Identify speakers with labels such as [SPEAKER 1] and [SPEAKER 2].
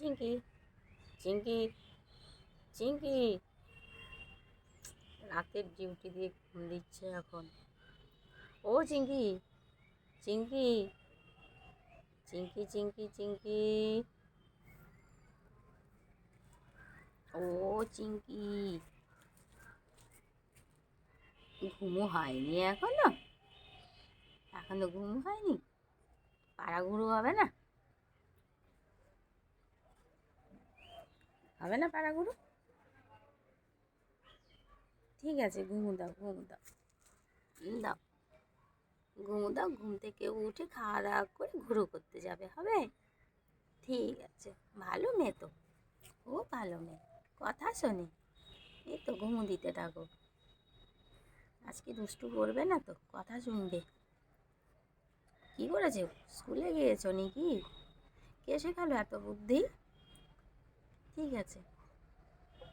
[SPEAKER 1] চিঙ্কি চিঙ্কি চিঙ্কি রাতের ডিউটি দিয়ে ঘুম দিচ্ছে এখন। ও চিঙ্কি চিঙ্কি চিঙ্কি চিঙ্কি চিঙ্কি ও চিঙ্কি ঘুমো হয়নি এখনও। এখনও ঘুম হয়নি। পাড়াগুড়ো হবে না? হবে না পাড়াগুড়ো ঠিক আছে, ঘুমু দাও ঘুমু দাও। দাও। ঘুমু দাও, ঘুম থেকে উঠে খাওয়া দাওয়া করে ঘুরো করতে যাবে, হবে? ঠিক আছে, ভালো মেয়ে তো। ও ভালো মেয়ে, কথা শোনে। এই তো ঘুমু দিতে থাকো। আজকে দুষ্টু করবে না তো, কথা শুনবে। কি করেছে? স্কুলে গিয়েছো নাকি? কে শেখালো এত বুদ্ধি? ঠিক আছে।